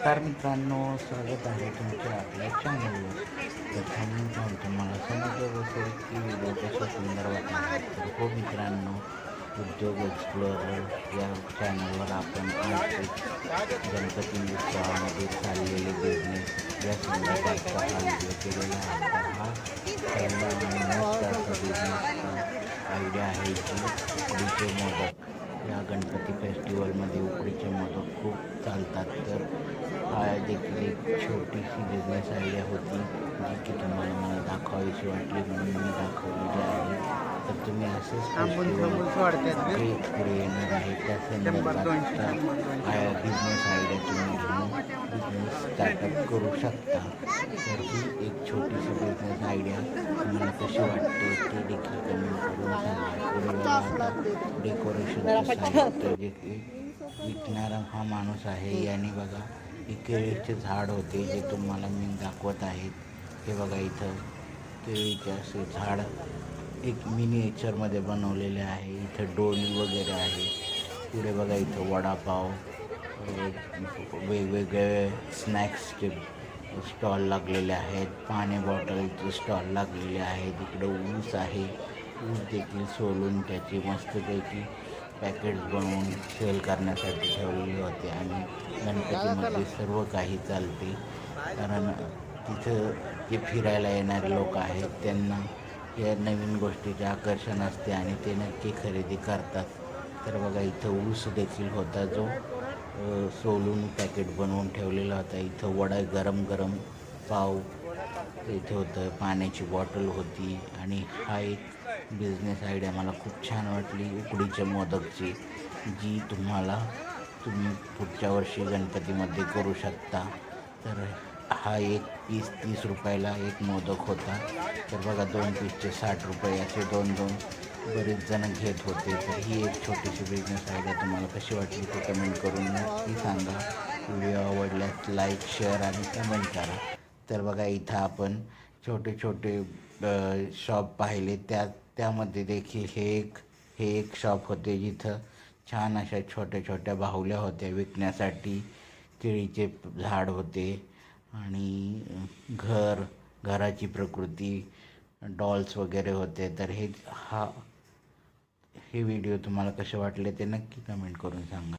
नमस्कार मित्रांनो स्वागत आहे तुमच्या आपल्या चॅनलवर प्रथम जाऊन तुम्हाला समजलं असेल की व्हिडिओ कशा सुंदर वाटणार तर हो मित्रांनो उद्योग एक्सप्लोरर या चॅनलवर आपण आज गणपती उत्सवामध्ये चाललेले बिझनेस या संदर्भातचा हा व्हिडिओ केलेला आहे. तर हा बिझनेस आयडिया आहे की उकडीचे मोदक या गणपती फेस्टिवलमध्ये उकडीचे मोदक खूप चालतात. तर देखील एक छोटीशी बिझनेस आयडिया होती जी की तुम्हाला मला दाखवावीशी वाटली म्हणून मी दाखवलेली आहे तर तुम्ही असेच पुढे येणार आहे त्या संदर्भात बिझनेस आयडिया तुम्ही घेऊन बिझनेस स्टार्टअप करू शकता तर ही एक छोटीशी बिझनेस आयडिया तुम्हाला कशी वाटते ते देखील कमेंट करून सांगा साहित्य जे विकणारा हा माणूस आहे याने बघा हे केळीचे झाड होते जे तुम्हाला मी दाखवत आहेत. हे बघा इथं. केळीचे असे झाड एक मिनिएचरमध्ये बनवलेले आहे. इथं डोली वगैरे आहे. पुढे बघा इथं वडापाव. वेगवेगळे स्नॅक्सचे स्टॉल लागलेले आहेत. पाणी बॉटलचे स्टॉल लागलेले आहेत. इकडं ऊस आहे. ऊस देखील सोलून त्याची मस्तपैकी पॅकेट्स बनवून सेल करण्यासाठी ठेवलेली होती आणि गणपतीमध्ये सर्व काही चालते. कारण तिथं जे फिरायला येणारे लोक आहेत त्यांना या नवीन गोष्टीचे आकर्षण असते आणि ते नक्की खरेदी करतात. तर बघा इथं ऊस देखील होता जो सोलून पॅकेट बनवून ठेवलेला होता. इथं वडा गरम गरम पाव इथे होतं पाण्याची बॉटल होती आणि हा एक बिझनेस आयडिया मला खूप छान वाटली उकडीच्या मोदकची जी तुम्हाला तुम्ही पुढच्या वर्षी गणपतीमध्ये करू शकता. तर हा एक पीस तीस रुपयाला एक मोदक होता. तर बघा दोन पीसचे साठ रुपये असे दोन दोन बरेच जण घेत होते. तर ही एक छोटीशी बिझनेस आयडिया तुम्हाला कशी वाटली ते कमेंट करून नक्की सांगा. व्हिडिओ आवडल्यास लाईक शेअर आणि कमेंट करा. तर बघा इथं आपण छोटे छोटे शॉप पाहिले. त्या त्यामध्ये देखील हे एक हे एक शॉप होते जिथं छान अशा छोट्या छोट्या बाहुल्या होत्या विकण्यासाठी. केळीचे झाड होते आणि घर घराची प्रकृती डॉल्स वगैरे होते. तर हे हा हे व्हिडिओ तुम्हाला कसे वाटले ते नक्की कमेंट करून सांगा.